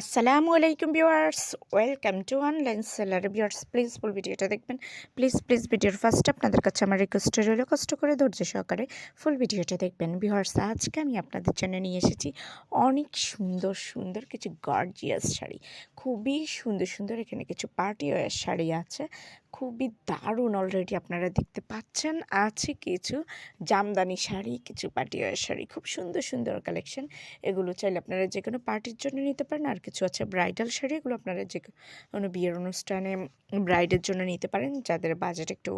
আসসালামু আলাইকুম viewers, welcome to online seller viewers please full ভিডিওটা দেখবেন। প্লিজ প্লিজ ভিডিওর ফার্স্ট আপনাদের কাছে আমার রিকোয়েস্ট রইল, কষ্ট করে ধৈর্য সহকারে ফুল ভিডিওটা দেখবেন। ভিউয়ার্স, আজকে আমি আপনাদের জন্য নিয়ে এসেছি অনেক সুন্দর সুন্দর কিছু গর্জিয়াস শাড়ি। খুবই সুন্দর সুন্দর এখানে কিছু পার্টি ওয়ার শাড়ি আছে। খুবই দারুণ অলরেডি আপনারা দেখতে পাচ্ছেন। আছে কিছু জামদানি শাড়ি, কিছু পার্টি ওয়ার শাড়ি, খুব সুন্দর সুন্দর কালেকশন এগুলো চাইলে আপনারা যে কোনো পার্টির জন্য নিতে পারেন আর কিছু আছে ব্রাইডাল শাড়ি, এগুলো আপনারা যে কোনো বিয়ের অনুষ্ঠানে ব্রাইডের জন্য নিতে পারেন। যাদের বাজেট একটু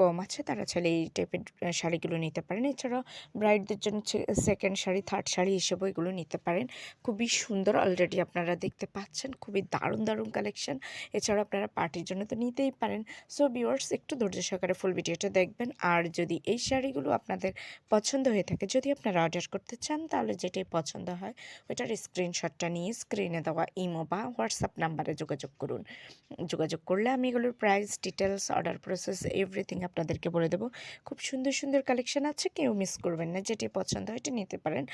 কম আছে, তারা চাইলে এই টাইপের শাড়িগুলো নিতে পারেন। এছাড়াও ব্রাইডদের জন্য সেকেন্ড শাড়ি থার্ড শাড়ি হিসেবেও এগুলো নিতে পারেন। খুবই সুন্দর অলরেডি আপনারা দেখতে পাচ্ছেন, খুবই দারুণ দারুণ কালেকশন এছাড়াও আপনারা পার্টির জন্য তো নিতেই পারেন। সো ভিউয়ার্স একটু ধৈর্য সহকারে ফুল ভিডিওটা দেখবেন। আর যদি এই শাড়িগুলো আপনাদের পছন্দ হয়ে থাকে, যদি আপনারা অর্ডার করতে চান, তাহলে যেটাই পছন্দ হয়, ওইটার স্ক্রিনশটটা নিয়ে স্ক্রিনে দেওয়া ইমো বা হোয়াটসঅ্যাপ নাম্বারে যোগাযোগ করুন। যোগাযোগ করলে আমি এগুলোর price details order process everything আপনাদেরকে বলে দেবো। খুব সুন্দর সুন্দর কালেকশন আছে, কেউ মিস করবেন না, যেটি পছন্দ হয় এটি নিতে পারেন।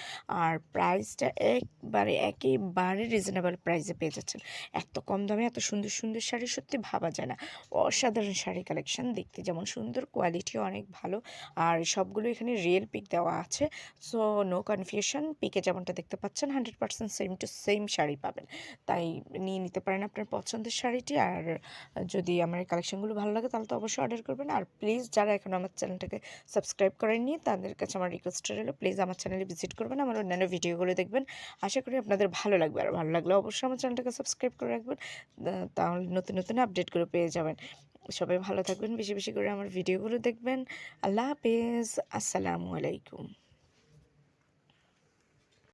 আর প্রাইসটা একবারে, একেবারে রিজনেবল প্রাইসে পেয়ে যাচ্ছেন। এত কম দামে এত সুন্দর সুন্দর শাড়ি সত্যি ভাবা যায় না। অসাধারণ শাড়ি কালেকশন দেখতে যেমন সুন্দর কোয়ালিটিও অনেক ভালো। আর সবগুলো এখানে রিয়েল পিক দেওয়া আছে। সো নো কনফিউশন পিকে যেমনটা দেখতে পাচ্ছেন hundred percent same to same sari পাবেন। তাই নিয়ে নিতে পারেন আপনার পছন্দের শাড়িটি। আর যদি আমার এই কালেকশনগুলো ভালো লাগে, তাহলে তো অবশ্যই অর্ডার করবেন। আর প্লিজ যারা এখন আমার চ্যানেলটাকে সাবস্ক্রাইব করেননি, তাদের কাছে আমার রিকোয়েস্ট রইল প্লিজ আমার চ্যানেলে ভিজিট করবেন, আমার অন্যান্য ভিডিওগুলো দেখবেন। আশা করি আপনাদের ভালো লাগবে। আর ভালো লাগলে অবশ্যই আমার চ্যানেলটাকে সাবস্ক্রাইব করে রাখবেন। তাহলে নতুন নতুন আপডেটগুলো পেয়ে যাবেন। সবাই ভালো থাকবেন, বেশি বেশি করে আমার ভিডিওগুলো দেখবেন। আল্লাহ হাফেজ। আসসালামু আলাইকুম।